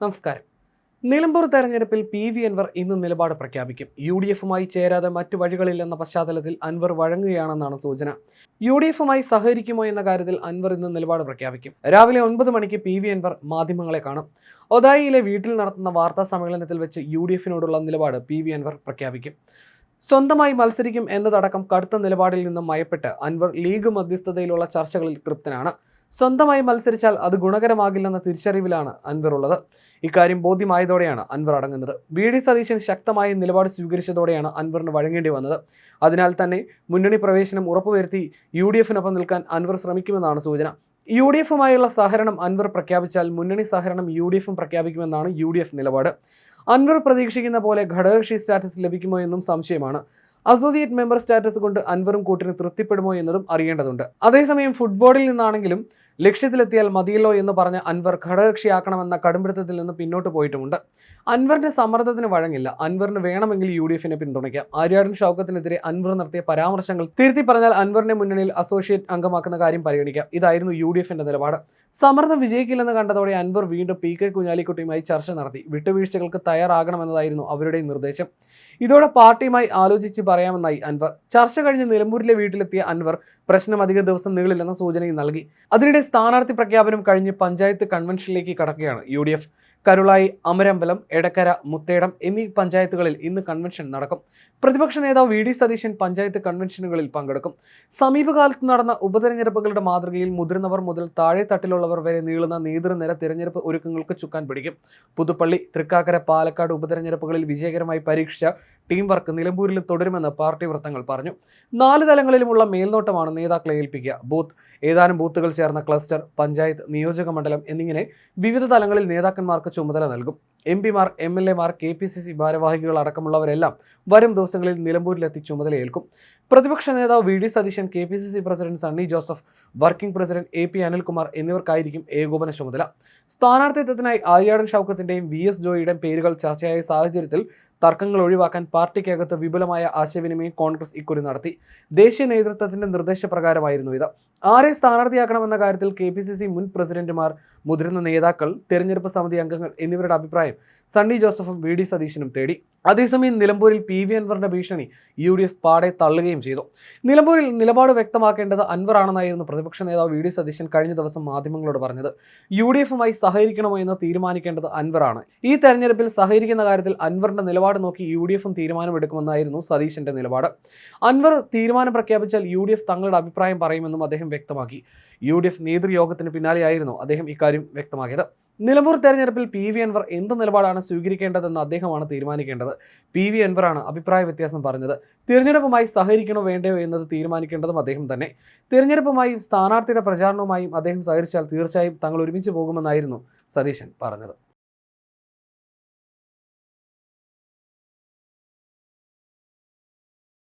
നമസ്കാരം. നിലമ്പൂർ തെരഞ്ഞെടുപ്പിൽ P V Anwar ഇന്ന് നിലപാട് പ്രഖ്യാപിക്കും. യു ഡി എഫുമായി ചേരാതെ മറ്റു വഴികളില്ലെന്ന പശ്ചാത്തലത്തിൽ അൻവർ വഴങ്ങുകയാണെന്നാണ് സൂചന. യു ഡി എഫുമായി സഹകരിക്കുമോ എന്ന കാര്യത്തിൽ അൻവർ ഇന്ന് നിലപാട് പ്രഖ്യാപിക്കും. രാവിലെ ഒൻപത് മണിക്ക് പി വി അൻവർ മാധ്യമങ്ങളെ കാണും. ഒതായിയിലെ വീട്ടിൽ നടത്തുന്ന വാർത്താ സമ്മേളനത്തിൽ വെച്ച് യു ഡി എഫിനോടുള്ള നിലപാട് പി വി അൻവർ പ്രഖ്യാപിക്കും. സ്വന്തമായി മത്സരിക്കും എന്നതടക്കം കടുത്ത നിലപാടിൽ നിന്നും മയപ്പെട്ട് അൻവർ ലീഗ് മധ്യസ്ഥതയിലുള്ള ചർച്ചകളിൽ തൃപ്തനാണ്. സ്വന്തമായി മത്സരിച്ചാൽ അത് ഗുണകരമാകില്ലെന്ന തിരിച്ചറിവിലാണ് അൻവർ ഉള്ളത്. ഇക്കാര്യം ബോധ്യമായതോടെയാണ് അൻവർ അടങ്ങുന്നത്. വി. ഡി. സതീശൻ ശക്തമായ നിലപാട് സ്വീകരിച്ചതോടെയാണ് അൻവറിന് വഴങ്ങേണ്ടി വന്നത്. അതിനാൽ തന്നെ മുന്നണി പ്രവേശനം ഉറപ്പുവരുത്തി യു ഡി എഫിനൊപ്പം നിൽക്കാൻ അൻവർ ശ്രമിക്കുമെന്നാണ് സൂചന. യു ഡി എഫുമായുള്ള സഹകരണം അൻവർ പ്രഖ്യാപിച്ചാൽ മുന്നണി സഹകരണം യു ഡി എഫും പ്രഖ്യാപിക്കുമെന്നാണ് യു ഡി എഫ് നിലപാട്. അൻവർ പ്രതീക്ഷിക്കുന്ന പോലെ ഘടകകക്ഷി സ്റ്റാറ്റസ് ലഭിക്കുമോ എന്നും സംശയമാണ്. അസോസിയേറ്റ് മെമ്പർ സ്റ്റാറ്റസ് കൊണ്ട് അൻവറും കൂട്ടിന് തൃപ്തിപ്പെടുമോ എന്നതും അറിയേണ്ടതുണ്ട്. അതേസമയം ഫുട്ബോളിൽ നിന്നാണെങ്കിലും ലക്ഷ്യത്തിലെത്തിയാൽ മതിയല്ലോ എന്ന് പറഞ്ഞ അൻവർ ഘടകകക്ഷിയാക്കണമെന്ന കടുംപിടുത്തത്തിൽ നിന്ന് പിന്നോട്ട് പോയിട്ടുമുണ്ട്. അൻവറിന്റെ സമ്മർദ്ദത്തിന് വഴങ്ങില്ല. അൻവറിന് വേണമെങ്കിൽ യു ഡി എഫിനെ പിന്തുണയ്ക്കാം. ആര്യാടൻ ഷൗക്കത്തിനെതിരെ അൻവർ നടത്തിയ പരാമർശങ്ങൾ തിരുത്തി പറഞ്ഞാൽ അൻവറിനെ മുന്നണിയിൽ അസോസിയേറ്റ് അംഗമാക്കുന്ന കാര്യം പരിഗണിക്കാം. ഇതായിരുന്നു യു ഡി എഫിന്റെ നിലപാട്. സമ്മർദ്ദം വിജയിക്കില്ലെന്ന് കണ്ടതോടെ അൻവർ വീണ്ടും പി കെ കുഞ്ഞാലിക്കുട്ടിയുമായി ചർച്ച നടത്തി. വിട്ടുവീഴ്ചകൾക്ക് തയ്യാറാകണമെന്നതായിരുന്നു അവരുടെ നിർദ്ദേശം. ഇതോടെ പാർട്ടിയുമായി ആലോചിച്ച് പറയാമെന്നായി അൻവർ. ചർച്ച കഴിഞ്ഞ് നിലമ്പൂരിലെ വീട്ടിലെത്തിയ അൻവർ പ്രശ്നം അധിക ദിവസം നീളില്ലെന്ന സൂചനയും നൽകി. അതിനിടെ സ്ഥാനാർത്ഥി പ്രഖ്യാപനം കഴിഞ്ഞ് പഞ്ചായത്ത് കൺവെൻഷനിലേക്ക് കടക്കുകയാണ് U D F. Karulai Amarambalam Edakkara Muthedam എന്നീ പഞ്ചായത്തുകളിൽ ഇന്ന് കൺവെൻഷൻ നടക്കും. പ്രതിപക്ഷ നേതാവ് വി. ഡി. സതീശൻ പഞ്ചായത്ത് കൺവെൻഷനുകളിൽ പങ്കെടുക്കും. സമീപകാലത്ത് നടന്ന ഉപതെരഞ്ഞെടുപ്പുകളുടെ മാതൃകയിൽ മുതിർന്നവർ മുതൽ താഴെ തട്ടിലുള്ളവർ വരെ നീളുന്ന നേതൃനിര തിരഞ്ഞെടുപ്പ് ഒരുക്കങ്ങൾക്ക് ചുക്കാൻ പിടിക്കും. പുതുപ്പള്ളി തൃക്കാക്കര പാലക്കാട് ഉപതെരഞ്ഞെടുപ്പുകളിൽ വിജയകരമായി പരീക്ഷിച്ച ടീം വർക്ക് നിലമ്പൂരിലും തുടരുമെന്ന് പാർട്ടി വൃത്തങ്ങൾ പറഞ്ഞു. നാല് തലങ്ങളിലുമുള്ള മേൽനോട്ടമാണ് നേതാക്കളെ ഏൽപ്പിക്കുക. ബൂത്ത് ഏതാനും ബൂത്തുകൾ ചേർന്ന ക്ലസ്റ്റർ പഞ്ചായത്ത് നിയോജക മണ്ഡലം എന്നിങ്ങനെ വിവിധ തലങ്ങളിൽ നേതാക്കന്മാർക്ക് ചുമതല നൽകും. എം പിമാർ എം എൽ എമാർ കെ പി സി സി ഭാരവാഹികൾ അടക്കമുള്ളവരെല്ലാം വരും ദിവസങ്ങളിൽ നിലമ്പൂരിലെത്തി ചുമതലയേൽക്കും. പ്രതിപക്ഷ നേതാവ് V D Satheesan K P C C president Sunny Joseph working president A P Anilkumar എന്നിവർക്കായിരിക്കും ഏകോപന ചുമതല. സ്ഥാനാർത്ഥിത്വത്തിനായി ആര്യാടൻ ഷൗക്കത്തിന്റെയും വി എസ് ജോയിയുടെയും പേരുകൾ ചർച്ചയായ സാഹചര്യത്തിൽ തർക്കങ്ങൾ ഒഴിവാക്കാൻ പാർട്ടിക്കകത്ത് വിപുലമായ ആശയവിനിമയം കോൺഗ്രസ് ഇക്കുറി നടത്തി. ദേശീയ നേതൃത്വത്തിന്റെ നിർദ്ദേശപ്രകാരമായിരുന്നു ഇത്. ആരെ സ്ഥാനാർത്ഥിയാക്കണമെന്ന കാര്യത്തിൽ കെ പി സി സി മുൻ പ്രസിഡന്റുമാർ മുതിർന്ന നേതാക്കൾ തെരഞ്ഞെടുപ്പ് സമിതി അംഗങ്ങൾ എന്നിവരുടെ അഭിപ്രായം സണ്ണി ജോസഫും വി ഡി സതീശനും തേടി. അതേസമയം നിലമ്പൂരിൽ പി വി അൻവറിന്റെ ഭീഷണി യു ഡി എഫ് പാടെ തള്ളുകയും ചെയ്തു. നിലമ്പൂരിൽ നിലപാട് വ്യക്തമാക്കേണ്ടത് അൻവർ ആണെന്നായിരുന്നു പ്രതിപക്ഷ നേതാവ് വി ഡി സതീശൻ കഴിഞ്ഞ ദിവസം മാധ്യമങ്ങളോട് പറഞ്ഞത്. യു ഡി എഫുമായി സഹകരിക്കണമോ എന്ന് തീരുമാനിക്കേണ്ടത് അൻവറാണ്. ഈ തെരഞ്ഞെടുപ്പിൽ സഹകരിക്കുന്ന കാര്യത്തിൽ അൻവറിന്റെ നിലപാട് നോക്കി യു ഡി എഫും തീരുമാനമെടുക്കുമെന്നായിരുന്നു സതീശന്റെ നിലപാട്. അൻവർ തീരുമാനം പ്രഖ്യാപിച്ചാൽ യു ഡി എഫ് തങ്ങളുടെ അഭിപ്രായം പറയുമെന്നും അദ്ദേഹം വ്യക്തമാക്കി. യു ഡി എഫ് നേതൃയോഗത്തിന് പിന്നാലെയായിരുന്നു അദ്ദേഹം ഇക്കാര്യം വ്യക്തമാക്കിയത്. നിലമ്പൂർ തെരഞ്ഞെടുപ്പിൽ പി വി അൻവർ എന്ത് നിലപാടാണ് സ്വീകരിക്കേണ്ടതെന്ന് അദ്ദേഹമാണ് തീരുമാനിക്കേണ്ടത്? പി വി അൻവറാണ് അഭിപ്രായ വ്യത്യാസം പറഞ്ഞത്. തിരഞ്ഞെടുപ്പുമായി സഹകരിക്കണോ വേണ്ടയോ എന്നത് തീരുമാനിക്കേണ്ടതും അദ്ദേഹം തന്നെ. തിരഞ്ഞെടുപ്പുമായും സ്ഥാനാർത്ഥിയുടെ പ്രചാരണവുമായും അദ്ദേഹം സഹകരിച്ചാൽ തീർച്ചയായും തങ്ങൾ ഒരുമിച്ച് പോകുമെന്നായിരുന്നു സതീശൻ പറഞ്ഞത്.